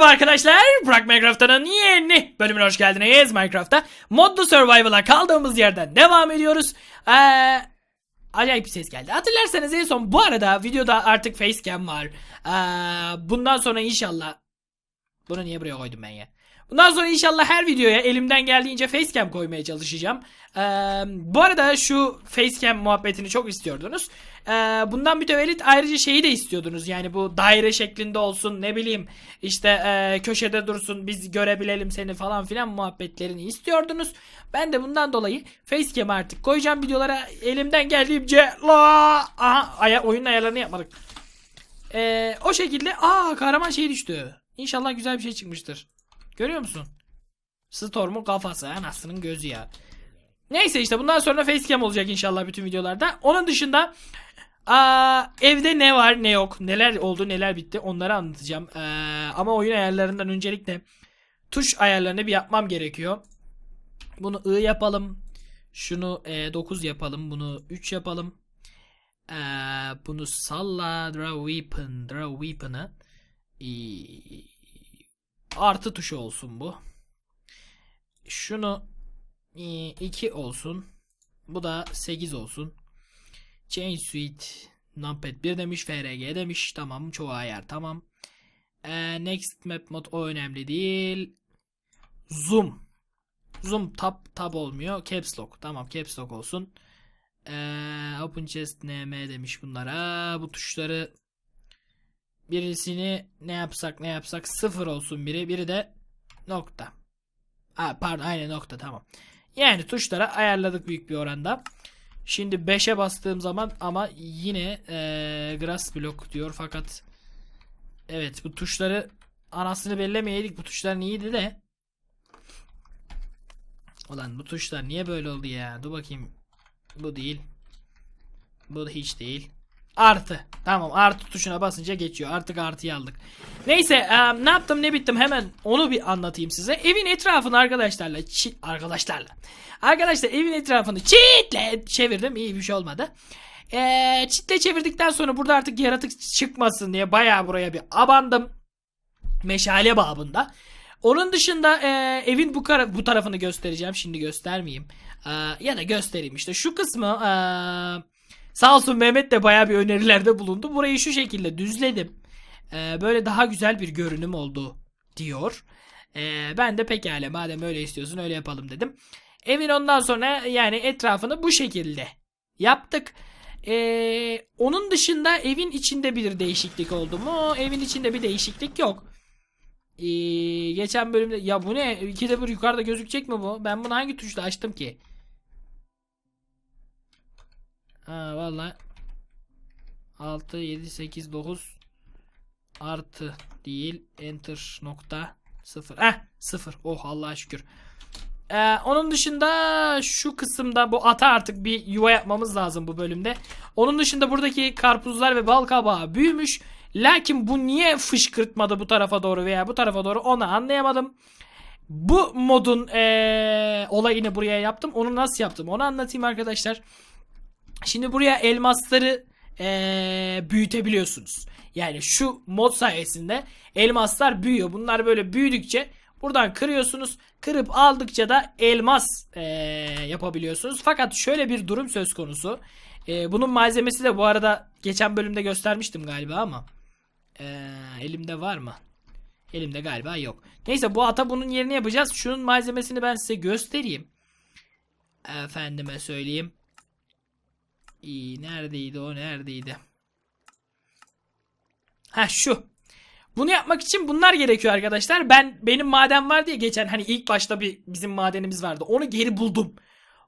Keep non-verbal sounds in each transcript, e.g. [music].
Merhaba arkadaşlar. Burak Minecraft'ın yeni bölümüne hoş geldiniz. Minecraft'ta modlu survival'a kaldığımız yerden devam ediyoruz. Ee, acayip bir ses geldi. Hatırlarsanız en son bu arada videoda artık facecam var. Ee, bundan sonra inşallah bunu niye buraya koydum ben ya? Bundan sonra inşallah her videoya elimden geldiğince facecam koymaya çalışacağım. Ee, bu arada şu facecam muhabbetini çok istiyordunuz. Ee, bundan mütevellit ayrıca şeyi de istiyordunuz. Yani bu daire şeklinde olsun ne bileyim işte e, köşede dursun biz görebilelim seni falan filan muhabbetlerini istiyordunuz. Ben de bundan dolayı facecam artık koyacağım videolara elimden geldiğince la aha aya, oyun ayarlarını yapmadık. Ee, o şekilde aa kahraman şey düştü. İnşallah güzel bir şey çıkmıştır. Görüyor musun? Storm'un kafası anasının gözü ya. Neyse işte bundan sonra facecam olacak inşallah bütün videolarda. Onun dışında aa, evde ne var ne yok neler oldu neler bitti onları anlatacağım. Ee, ama oyun ayarlarından öncelikle tuş ayarlarını bir yapmam gerekiyor. Bunu I yapalım. Şunu e, 9 yapalım. Bunu 3 yapalım. Ee, bunu salla draw weapon draw weapon'ı ee, artı tuşu olsun bu. Şunu 2 olsun. Bu da 8 olsun. Chain Suite Numpad 1 demiş. FRG demiş. Tamam. Çoğu ayar. Tamam. Ee, next Map Mod o önemli değil. Zoom. Zoom tab tab olmuyor. Caps Lock. Tamam Caps Lock olsun. Ee, Open Chest NM demiş bunlara. Bu tuşları birisini ne yapsak ne yapsak sıfır olsun biri. Biri de nokta. Ha, pardon aynen nokta tamam. Yani tuşlara ayarladık büyük bir oranda. Şimdi 5'e bastığım zaman ama yine ee, grass block diyor. Fakat evet bu tuşları anasını bellemeyeydik. Bu tuşlar iyiydi de? Ulan bu tuşlar niye böyle oldu ya? Dur bakayım. Bu değil. Bu hiç değil Artı. Tamam artı tuşuna basınca geçiyor. Artık artıyı aldık. Neyse e, ne yaptım ne bittim hemen onu bir anlatayım size. Evin etrafını arkadaşlarla arkadaşlarla. Arkadaşlar evin etrafını çitle çevirdim. İyi bir şey olmadı. E, çitle çevirdikten sonra burada artık yaratık çıkmasın diye bayağı buraya bir abandım. Meşale babında. Onun dışında e, evin bu, bu tarafını göstereceğim. Şimdi göstermeyeyim. E, ya da göstereyim işte. Şu kısmı e, Sağ olsun Mehmet de bayağı bir önerilerde bulundu. Burayı şu şekilde düzledim. Ee, böyle daha güzel bir görünüm oldu diyor. Ee, ben de pekala madem öyle istiyorsun öyle yapalım dedim. Evin ondan sonra yani etrafını bu şekilde yaptık. Ee, onun dışında evin içinde bir değişiklik oldu mu? Evin içinde bir değişiklik yok. Ee, geçen bölümde ya bu ne? İkide bir yukarıda gözükecek mi bu? Ben bunu hangi tuşla açtım ki? Ha valla 6 7 8 9 artı değil enter nokta 0 eh 0 oh Allah'a şükür. Ee, onun dışında şu kısımda bu ata artık bir yuva yapmamız lazım bu bölümde. Onun dışında buradaki karpuzlar ve bal kabağı büyümüş. Lakin bu niye fışkırtmadı bu tarafa doğru veya bu tarafa doğru onu anlayamadım. Bu modun ee, olayını buraya yaptım. Onu nasıl yaptım? Onu anlatayım arkadaşlar Şimdi buraya elmasları ee, büyütebiliyorsunuz. Yani şu mod sayesinde elmaslar büyüyor. Bunlar böyle büyüdükçe buradan kırıyorsunuz. Kırıp aldıkça da elmas ee, yapabiliyorsunuz. Fakat şöyle bir durum söz konusu. E, bunun malzemesi de bu arada geçen bölümde göstermiştim galiba ama ee, elimde var mı? Elimde galiba yok. Neyse bu ata bunun yerini yapacağız. Şunun malzemesini ben size göstereyim. Efendime söyleyeyim. İyi neredeydi o neredeydi? Ha şu. Bunu yapmak için bunlar gerekiyor arkadaşlar. Ben benim maden var diye geçen hani ilk başta bir bizim madenimiz vardı. Onu geri buldum.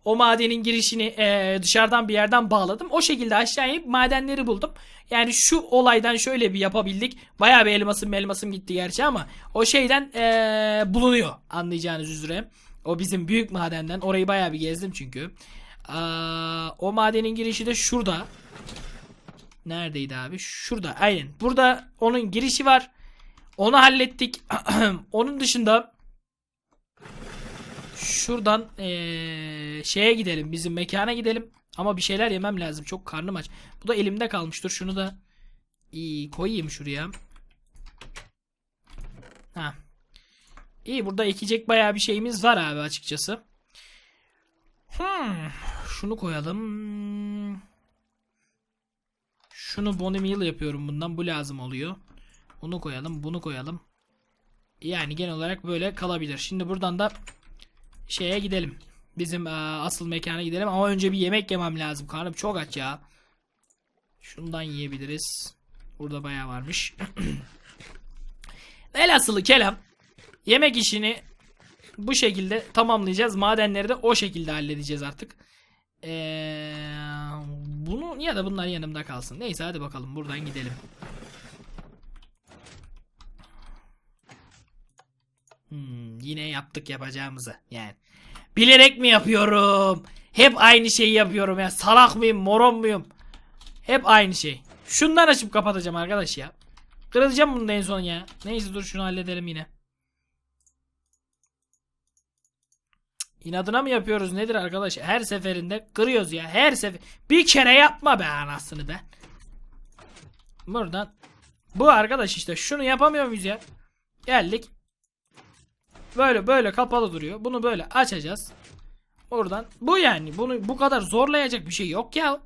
O madenin girişini e, dışarıdan bir yerden bağladım. O şekilde aşağı inip madenleri buldum. Yani şu olaydan şöyle bir yapabildik. Bayağı bir elmasım elmasım gitti gerçi ama o şeyden e, bulunuyor anlayacağınız üzere. O bizim büyük madenden. Orayı bayağı bir gezdim çünkü. O madenin girişi de şurada. Neredeydi abi? Şurada. Aynen. Burada onun girişi var. Onu hallettik. [clears throat] onun dışında şuradan ee, şeye gidelim. Bizim mekana gidelim. Ama bir şeyler yemem lazım. Çok karnım aç. Bu da elimde kalmıştır. Şunu da iyi koyayım şuraya. Ha. İyi burada ekecek bayağı bir şeyimiz var abi açıkçası. Hmm, şunu koyalım. Şunu bone meal yapıyorum bundan. Bu lazım oluyor. Bunu koyalım. Bunu koyalım. Yani genel olarak böyle kalabilir. Şimdi buradan da şeye gidelim. Bizim eee, asıl mekana gidelim ama önce bir yemek yemem lazım. Karnım çok aç ya. Şundan yiyebiliriz. Burada bayağı varmış. [clears throat] Velhasılı kelam. Yemek işini bu şekilde tamamlayacağız. Madenleri de o şekilde halledeceğiz artık. Ee, bunu ya da bunlar yanımda kalsın. Neyse hadi bakalım buradan gidelim. Hmm, yine yaptık yapacağımızı. Yani bilerek mi yapıyorum? Hep aynı şeyi yapıyorum ya. Salak mıyım, moron muyum? Hep aynı şey. Şundan açıp kapatacağım arkadaş ya. Kırılacağım bunu en son ya. Neyse dur şunu halledelim yine. İnadına mı yapıyoruz nedir arkadaş? Her seferinde kırıyoruz ya. Her sefer. Bir kere yapma be anasını be. Buradan. Bu arkadaş işte şunu yapamıyor muyuz ya? Geldik. Böyle böyle kapalı duruyor. Bunu böyle açacağız. Oradan. Bu yani. Bunu bu kadar zorlayacak bir şey yok ya.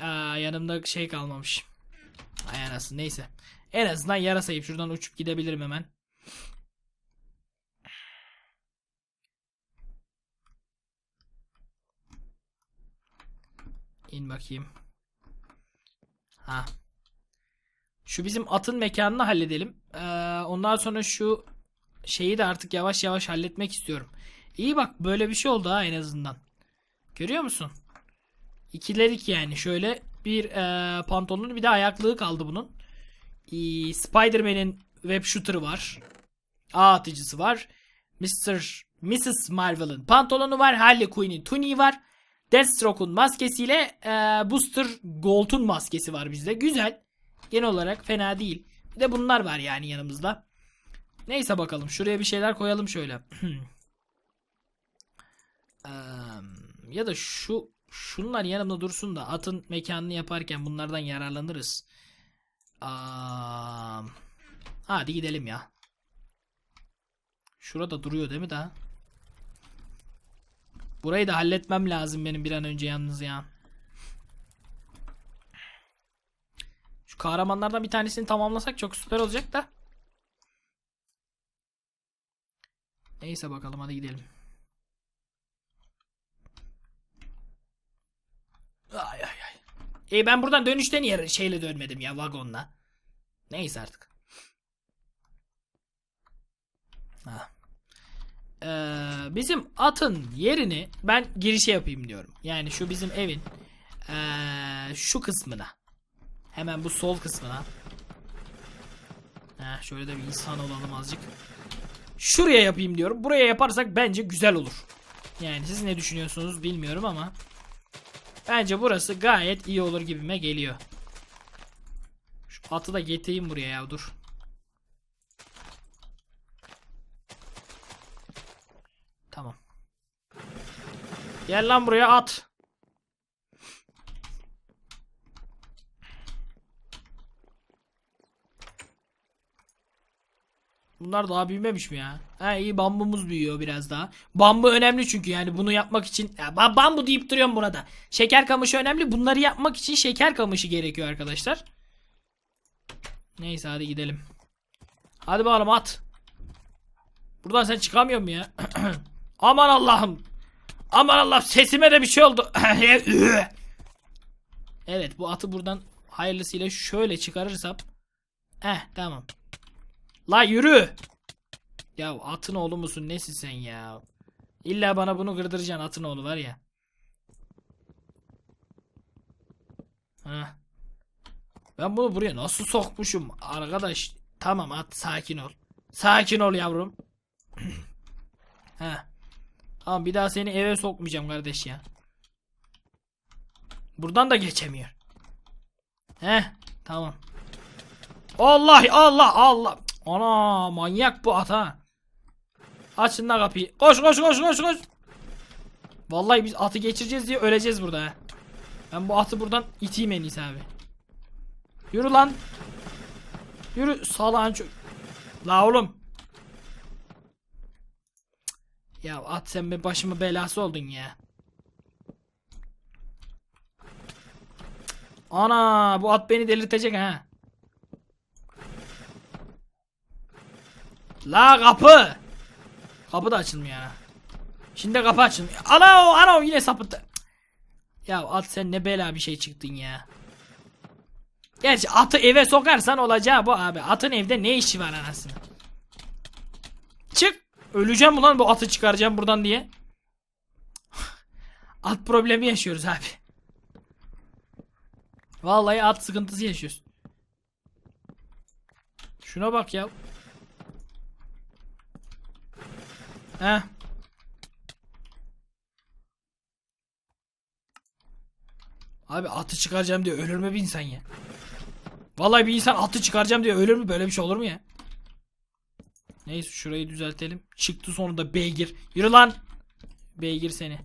Aa yanımda şey kalmamış. Ay anasını neyse. En azından yarasayıp şuradan uçup gidebilirim hemen. İn bakayım. Ha. Şu bizim atın mekanını halledelim. Ee, ondan sonra şu şeyi de artık yavaş yavaş halletmek istiyorum. İyi bak böyle bir şey oldu ha en azından. Görüyor musun? İkilerik yani şöyle bir e, pantolonu bir de ayaklığı kaldı bunun. Ee, Spider-Man'in web shooter'ı var. Ağ atıcısı var. Mr. Mrs. Marvel'ın pantolonu var. Harley Quinn'in tuniği var. Deathstroke'un maskesiyle e, Booster Gold'un maskesi var bizde. Güzel. Genel olarak fena değil. Bir de bunlar var yani yanımızda. Neyse bakalım. Şuraya bir şeyler koyalım şöyle. [clears throat] Ya da şu şunlar yanımda dursun da atın mekanını yaparken bunlardan yararlanırız. Aa, hadi gidelim ya. Şurada duruyor değil mi daha? Burayı da halletmem lazım benim bir an önce yalnız ya. Şu kahramanlardan bir tanesini tamamlasak çok süper olacak da. Neyse bakalım hadi gidelim. Ay ay ay. E ben buradan dönüşte niye şeyle dönmedim ya vagonla. Neyse artık. Ha. Ee, bizim atın yerini ben girişe yapayım diyorum. Yani şu bizim evin ee, şu kısmına. Hemen bu sol kısmına. Heh, şöyle de bir insan olalım azıcık. Şuraya yapayım diyorum. Buraya yaparsak bence güzel olur. Yani siz ne düşünüyorsunuz bilmiyorum ama. Bence burası gayet iyi olur gibime geliyor. Şu atı da getireyim buraya ya dur. Tamam. Gel lan buraya at. Bunlar daha büyümemiş mi ya? Ha iyi bambumuz büyüyor biraz daha. Bambu önemli çünkü yani bunu yapmak için ya ba- bambu deyip duruyorum burada. Şeker kamışı önemli. Bunları yapmak için şeker kamışı gerekiyor arkadaşlar. Neyse hadi gidelim. Hadi bakalım at. Buradan sen çıkamıyor mu ya? [clears throat] Aman Allah'ım. Aman Allah sesime de bir şey oldu. [coughs] evet bu atı buradan hayırlısıyla şöyle çıkarırsam. Eh tamam. La yürü. Ya atın oğlu musun nesin sen ya? İlla bana bunu kırdıracaksın atın oğlu var ya. Heh. Ben bunu buraya nasıl sokmuşum arkadaş? Tamam at sakin ol. Sakin ol yavrum. [coughs] Heh. Tamam bir daha seni eve sokmayacağım kardeş ya. Buradan da geçemiyor. Heh tamam. Allah Allah Allah. Ana manyak bu at ha. Açın da kapıyı. Koş koş koş koş koş. Vallahi biz atı geçireceğiz diye öleceğiz burada ha. Ben bu atı buradan iteyim en iyisi abi. Yürü lan. Yürü salağın. La oğlum. Cık. Ya at sen be başıma belası oldun ya. Ana bu at beni delirtecek ha. La kapı. Kapı da açılmıyor ha. Şimdi kapı açılmıyor. Ana o ana o yine sapıttı. Ya at sen ne bela bir şey çıktın ya. Gerçi atı eve sokarsan olacağı bu abi. Atın evde ne işi var anasını. Öleceğim ulan bu atı çıkaracağım buradan diye. [laughs] At problemi yaşıyoruz abi. Vallahi at sıkıntısı yaşıyoruz. Şuna bak ya. Heh. Abi atı çıkaracağım diye ölür mü bir insan ya? Vallahi bir insan atı çıkaracağım diye ölür mü? Böyle bir şey olur mu ya? Neyse şurayı düzeltelim. Çıktı sonunda beygir. Yürü lan. Beygir seni.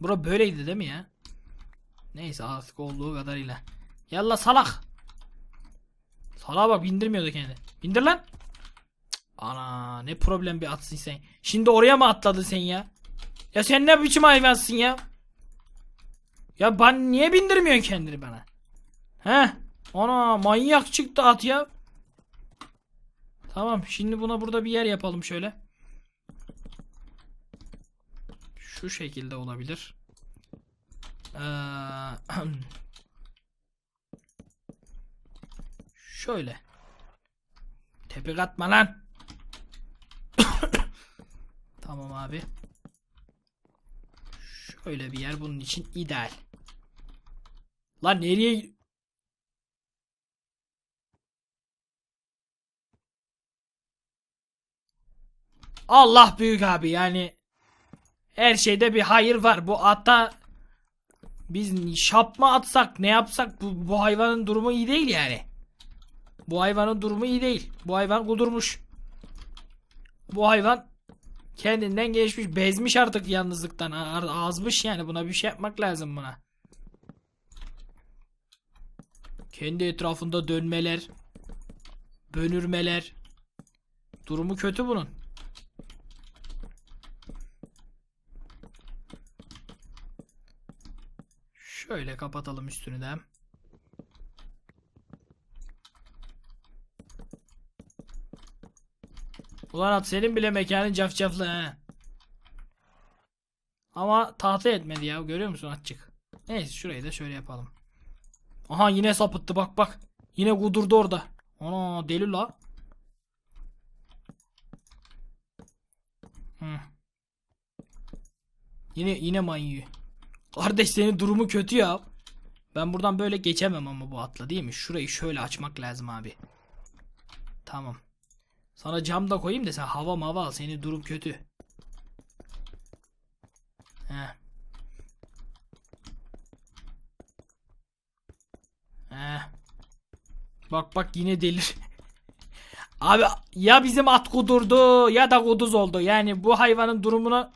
Bura böyleydi değil mi ya? Neyse artık olduğu kadarıyla. Yalla salak. Salağa bak bindirmiyordu kendi. Bindir lan. Cık, Ana ne problem bir atsın sen. Şimdi oraya mı atladın sen ya? Ya sen ne biçim hayvansın ya? Ya ben niye bindirmiyorsun kendini bana? He? Ana manyak çıktı at ya. Tamam şimdi buna burada bir yer yapalım şöyle. Şu şekilde olabilir. Ee, [clears throat] şöyle. Tepik atma lan. [clears throat] tamam abi. Şöyle bir yer bunun için ideal. Lan nereye Allah büyük abi yani her şeyde bir hayır var. Bu atta biz şap mı atsak ne yapsak bu, bu hayvanın durumu iyi değil yani. Bu hayvanın durumu iyi değil. Bu hayvan kudurmuş. Bu hayvan kendinden geçmiş bezmiş artık yalnızlıktan azmış yani buna bir şey yapmak lazım buna. Kendi etrafında dönmeler, bönürmeler. Durumu kötü bunun. Şöyle kapatalım üstünü de. Ulan at senin bile mekanın cafcaflı he. Ama tahta etmedi ya görüyor musun atçık. Neyse şurayı da şöyle yapalım. Aha yine sapıttı bak bak. Yine kudurdu orada. Ana deli la. Hı. Yine yine manyu. Kardeş senin durumu kötü ya. Ben buradan böyle geçemem ama bu atla değil mi? Şurayı şöyle açmak lazım abi. Tamam. Sana cam da koyayım da sen hava mava al. Senin durum kötü. Heh. Heh. Bak bak yine delir. [laughs] Abi ya bizim at kudurdu ya da kuduz oldu. Yani bu hayvanın durumunu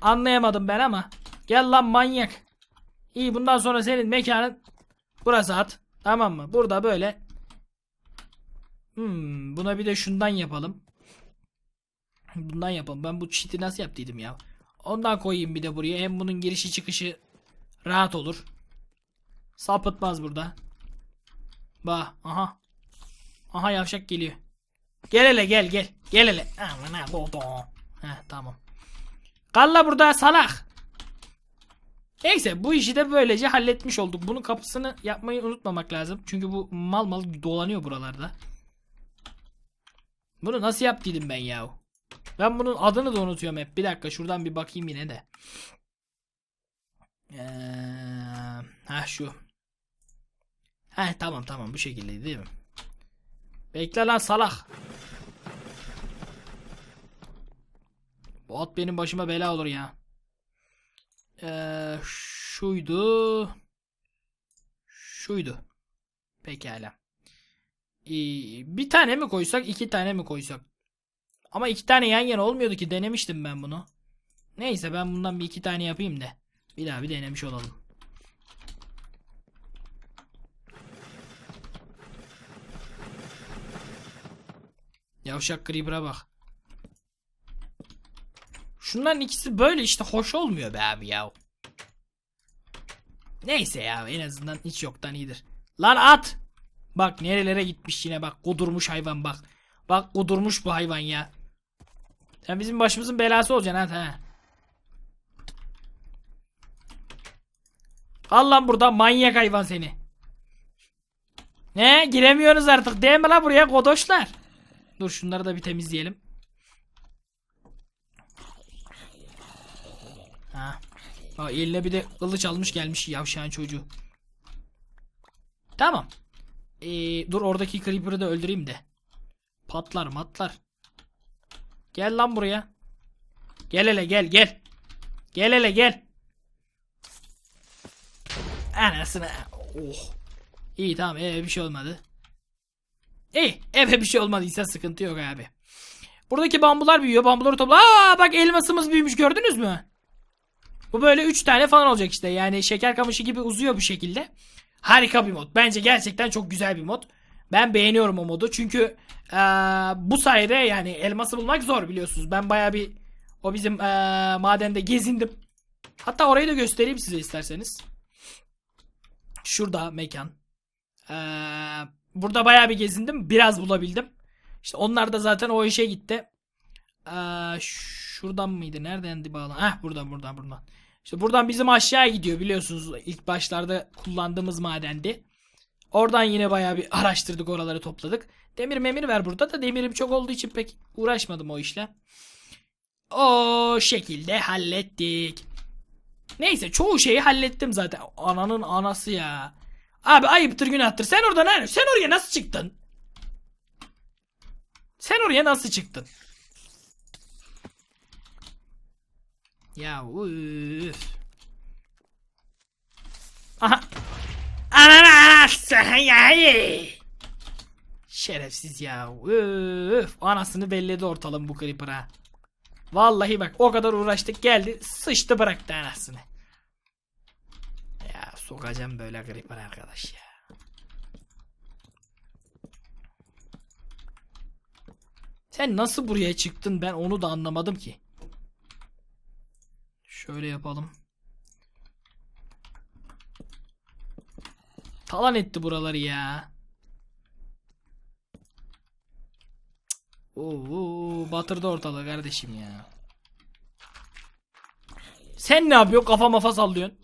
anlayamadım ben ama. Gel lan manyak. İyi bundan sonra senin mekanın burası at. Tamam mı? Burada böyle. Hmm, buna bir de şundan yapalım. Bundan yapalım. Ben bu çiti nasıl yaptıydım ya? Ondan koyayım bir de buraya. Hem bunun girişi çıkışı rahat olur. Sapıtmaz burada. Bak aha. Aha yavşak geliyor. Gel hele gel gel. Gel hele. Aman ha tamam. Kalla burada salak. Neyse bu işi de böylece halletmiş olduk. Bunun kapısını yapmayı unutmamak lazım. Çünkü bu mal mal dolanıyor buralarda. Bunu nasıl yaptıydım ben ya? Ben bunun adını da unutuyorum hep. Bir dakika şuradan bir bakayım yine de. Ee, ha şu. Ha tamam tamam bu şekilde değil mi? Bekle lan salak. Bu at benim başıma bela olur ya. Ee, şuydu. Şuydu. Pekala. Ee, bir tane mi koysak iki tane mi koysak? Ama iki tane yan yana olmuyordu ki denemiştim ben bunu. Neyse ben bundan bir iki tane yapayım da. Bir daha bir denemiş olalım. Yavşak Creeper'a bak. Şunların ikisi böyle işte hoş olmuyor be abi ya. Neyse ya en azından hiç yoktan iyidir. Lan at! Bak nerelere gitmiş yine bak kudurmuş hayvan bak. Bak kudurmuş bu hayvan ya. Sen bizim başımızın belası olacaksın ha. ha. Al lan burada manyak hayvan seni. Ne giremiyorsunuz artık değil mi lan buraya kodoşlar? Dur şunları da bir temizleyelim. Ha. Bak eline bir de kılıç almış gelmiş yavşağın çocuğu. Tamam. Ee, dur oradaki creeper'ı da öldüreyim de. Patlar matlar. Gel lan buraya. Gel hele gel gel. Gel hele gel. Anasını. Oh. İyi tamam eve bir şey olmadı. İyi eve bir şey olmadıysa sıkıntı yok abi. Buradaki bambular büyüyor. Bambuları topla. Aa bak elmasımız büyümüş gördünüz mü? Bu böyle 3 tane falan olacak işte. Yani şeker kamışı gibi uzuyor bu şekilde. Harika bir mod. Bence gerçekten çok güzel bir mod. Ben beğeniyorum o modu. Çünkü eee, bu sayede yani elması bulmak zor biliyorsunuz. Ben baya bir o bizim eee, madende gezindim. Hatta orayı da göstereyim size isterseniz. Şurada mekan. Eee, burada baya bir gezindim. Biraz bulabildim. İşte onlar da zaten o işe gitti. Eee, şuradan mıydı? Nereden bağlı? Heh buradan buradan buradan. İşte buradan bizim aşağıya gidiyor biliyorsunuz. ilk başlarda kullandığımız madendi. Oradan yine bayağı bir araştırdık oraları topladık. Demir memir ver burada da demirim çok olduğu için pek uğraşmadım o işle. O şekilde hallettik. Neyse çoğu şeyi hallettim zaten. Ananın anası ya. Abi ayıptır günahtır. Sen orada nerede? Sen oraya nasıl çıktın? Sen oraya nasıl çıktın? Ya üf. Aha. Ananas ya. Şerefsiz ya. Üf. Anasını belledi ortalım bu creeper'a. Vallahi bak o kadar uğraştık geldi sıçtı bıraktı anasını. Ya sokacağım böyle creeper arkadaş ya. Sen nasıl buraya çıktın ben onu da anlamadım ki. Şöyle yapalım. Talan etti buraları ya. Oo, batırdı ortalığı kardeşim ya. Sen ne yapıyorsun? Kafa mafa sallıyorsun.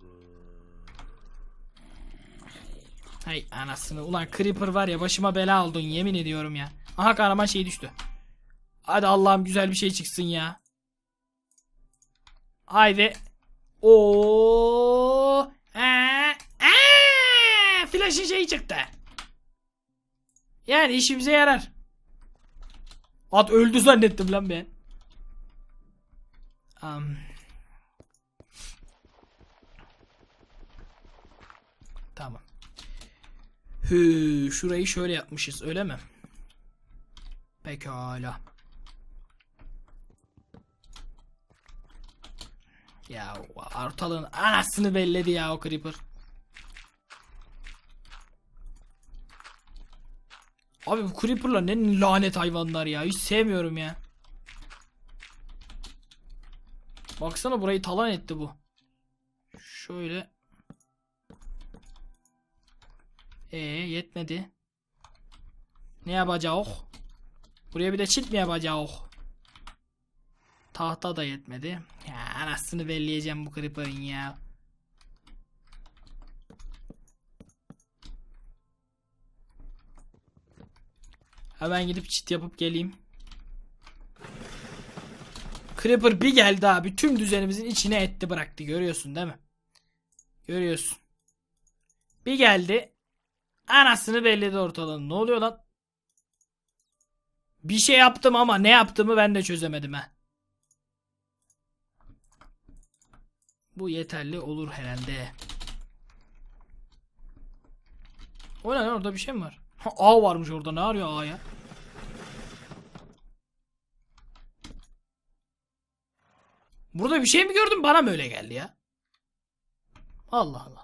Hay anasını. Ulan Creeper var ya başıma bela oldun yemin ediyorum ya. Aha kahraman şey düştü. Hadi Allah'ım güzel bir şey çıksın ya. Haydi. O. Flash'ın şeyi çıktı. Yani işimize yarar. At öldü zannettim lan ben. Am. Tamam. Hü, şurayı şöyle yapmışız öyle mi? Pekala. Ya ortalığın anasını belledi ya o creeper. Abi bu creeper'lar ne lanet hayvanlar ya. Hiç sevmiyorum ya. Baksana burayı talan etti bu. Şöyle. Ee yetmedi. Ne yapacağız? Buraya bir de çit mi yapacağız? Tahta da yetmedi. Ya anasını belleyeceğim bu creeper'ın ya. Hemen gidip çit yapıp geleyim. Creeper bir geldi abi. Tüm düzenimizin içine etti bıraktı. Görüyorsun değil mi? Görüyorsun. Bir geldi. Anasını belledi ortalığın. Ne oluyor lan? Bir şey yaptım ama ne yaptığımı ben de çözemedim ha. Bu yeterli olur herhalde. O ne lan orada bir şey mi var? Ha, A varmış orada ne arıyor A ya? Burada bir şey mi gördüm bana mı öyle geldi ya? Allah Allah.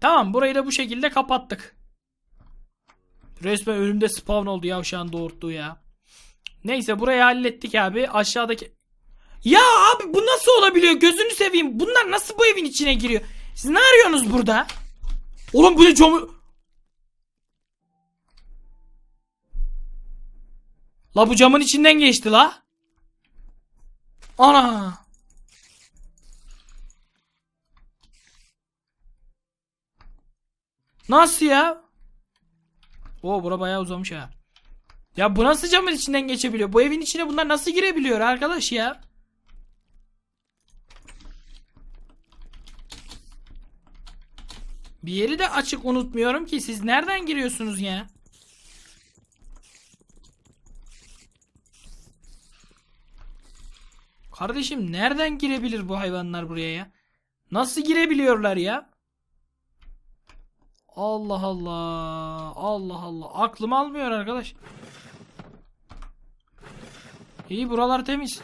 Tamam burayı da bu şekilde kapattık. Resmen önümde spawn oldu yavşağın doğurttuğu ya. Neyse burayı hallettik abi. Aşağıdaki... Ya abi bu nasıl olabiliyor? Gözünü seveyim. Bunlar nasıl bu evin içine giriyor? Siz ne arıyorsunuz burada? Oğlum bu ne camı... La bu camın içinden geçti la. Ana. Nasıl ya? Oo bura bayağı uzamış ha. Ya bu nasıl camın içinden geçebiliyor? Bu evin içine bunlar nasıl girebiliyor arkadaş ya? Bir yeri de açık unutmuyorum ki siz nereden giriyorsunuz ya? Kardeşim nereden girebilir bu hayvanlar buraya ya? Nasıl girebiliyorlar ya? Allah Allah. Allah Allah. Aklım almıyor arkadaş. İyi buralar temiz.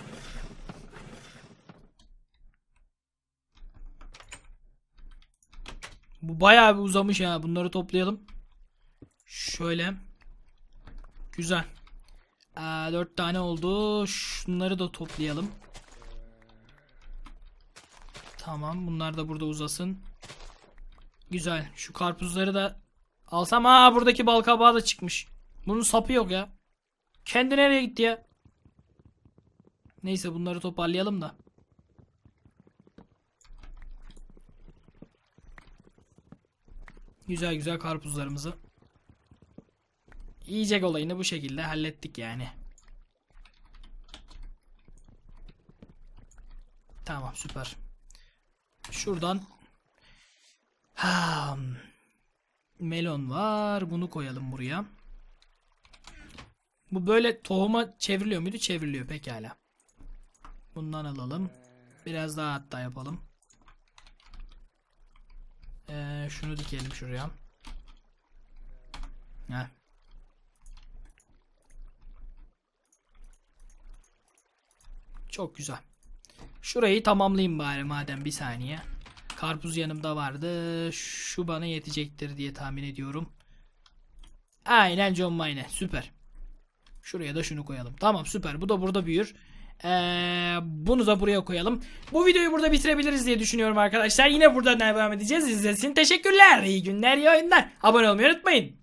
Bu bayağı bir uzamış ya. Bunları toplayalım. Şöyle. Güzel. Ee, dört tane oldu. Şunları da toplayalım. Tamam. Bunlar da burada uzasın. Güzel. Şu karpuzları da alsam. Aa buradaki bal kabağı da çıkmış. Bunun sapı yok ya. Kendi nereye gitti ya? Neyse bunları toparlayalım da. Güzel güzel karpuzlarımızı. Yiyecek olayını bu şekilde hallettik yani. Tamam süper. Şuradan Ha, melon var. Bunu koyalım buraya. Bu böyle tohuma çevriliyor muydu? Çevriliyor pekala. Bundan alalım. Biraz daha hatta yapalım. Ee, şunu dikelim şuraya. Heh. Çok güzel. Şurayı tamamlayayım bari madem bir saniye. Karpuz yanımda vardı. Şu bana yetecektir diye tahmin ediyorum. Aynen John Mayne. Süper. Şuraya da şunu koyalım. Tamam süper. Bu da burada büyür. Ee, bunu da buraya koyalım. Bu videoyu burada bitirebiliriz diye düşünüyorum arkadaşlar. Yine buradan devam edeceğiz. İçin teşekkürler. İyi günler, iyi oyunlar. Abone olmayı unutmayın.